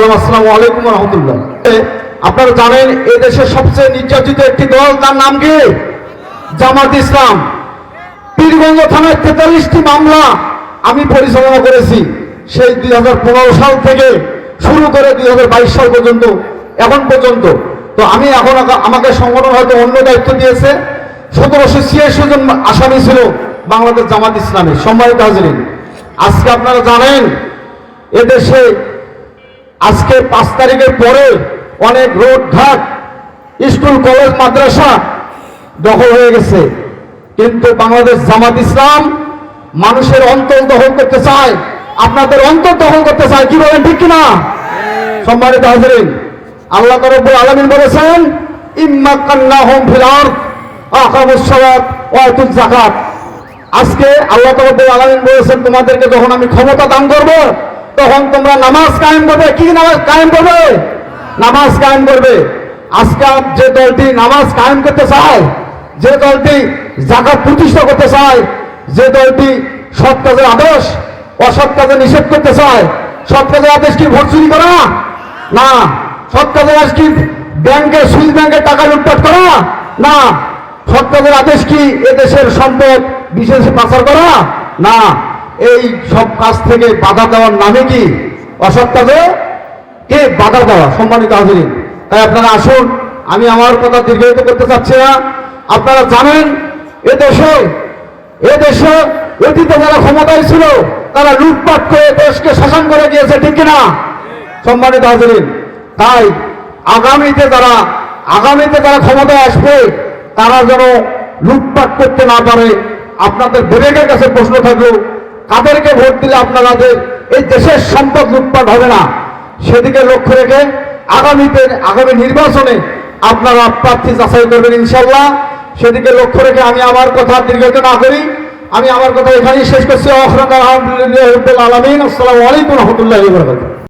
সালাম আসসালামু আলাইকুম রহমতুল্লাহ। আপনারা জানেন এ দেশের সবচেয়ে নির্যাতিত একটি দল, তার নাম কি? জামাত ইসলাম। পীরগঞ্জ থানার তেতাল্লিশটি মামলা আমি পরিচালনা করেছি। সেই দুই হাজার পনেরো সাল থেকে শুরু করে দুই হাজার বাইশ সাল পর্যন্ত, এখন পর্যন্ত। তো আমি এখন আমাকে সংগঠন হয়তো অন্য দায়িত্ব দিয়েছে। সতেরোশো ছিয়াশি জন আসামি ছিল বাংলাদেশ জামাত ইসলামের সম্মানিত হাজিরিন। আজকে আপনারা জানেন এদেশে আজকে পাঁচ তারিখের পরে অনেক রোড ঘাট, স্কুল, কলেজ, মাদ্রাসা দখল হয়ে গেছে। কিন্তু বাংলাদেশ জামাত ইসলাম মানুষের অন্তর দখল করতে চায়। আপনাদের অন্তর দখল করতে চায়, কি বলেন, ঠিক কিনা? সম্মানিত হাজরিন, আল্লাহ রব্বুল আলামিন বলেছেন ইম্মা কান্নাহুম ফিল আরদ আকামুস সালাত ওয়া আতুজ যাকাত। আজকে আল্লাহ রব্বুল আলামিন বলেছেন, তোমাদেরকে যখন আমি ক্ষমতা দান করব তখন তোমরা নামাজ কায়েম করবে। কি নামাজ কায়েম করবে? নামাজ কায়েম করবে। আজকে যে দলটি নামাজ কায়েম করতে চায়, যে দলটি জাকাত প্রতিষ্ঠা করতে চায়, যে দলটি সৎ কাজের আদেশ, অসৎ কাজে নিষেধ করতে চায়, সৎ কাজের আদেশ কি ভোট চুরি করা? না। সৎ কাজের আদেশ কি ব্যাংকে সুইস ব্যাংকের টাকা লুটপাট করা? না। সৎ কাজের আদেশ কি এদেশের সম্পদ বিশেষ পাচার করা? না। এই সব কাজ থেকে বাধা দেওয়ার নামে কি অসৎ কে বাধা দেওয়া? সম্মানিত হাজির তাই আপনারা আসুন, আমি আমার কথা দীর্ঘায়িত করতে চাচ্ছি না। আপনারা জানেন, এ দেশে এ দেশে অতীতে যারা ক্ষমতায় ছিল, তারা লুটপাট করে দেশকে শাসন করে গিয়েছে, ঠিক কিনা? সম্মানিত হাজির তাই আগামীতে যারা আগামীতে যারা ক্ষমতায় আসবে, তারা যেন লুটপাট করতে না পারে। আপনাদের বিবেকের কাছে প্রশ্ন থাকল কাদেরকে ভোট দিলে আপনাদের এই দেশের সম্পদ লুটপাট হবে না, সেদিকে লক্ষ্য রেখে আগামীতে, আগামী নির্বাচনে আপনারা প্রার্থী যাচাই করবেন ইনশাল্লাহ সেদিকে লক্ষ্য রেখে আমি আমার কথা দীর্ঘত না করি। আমি আমার কথা এখানেই শেষ করছি। আসসালামু আলাইকুম রহমতুল্লাহ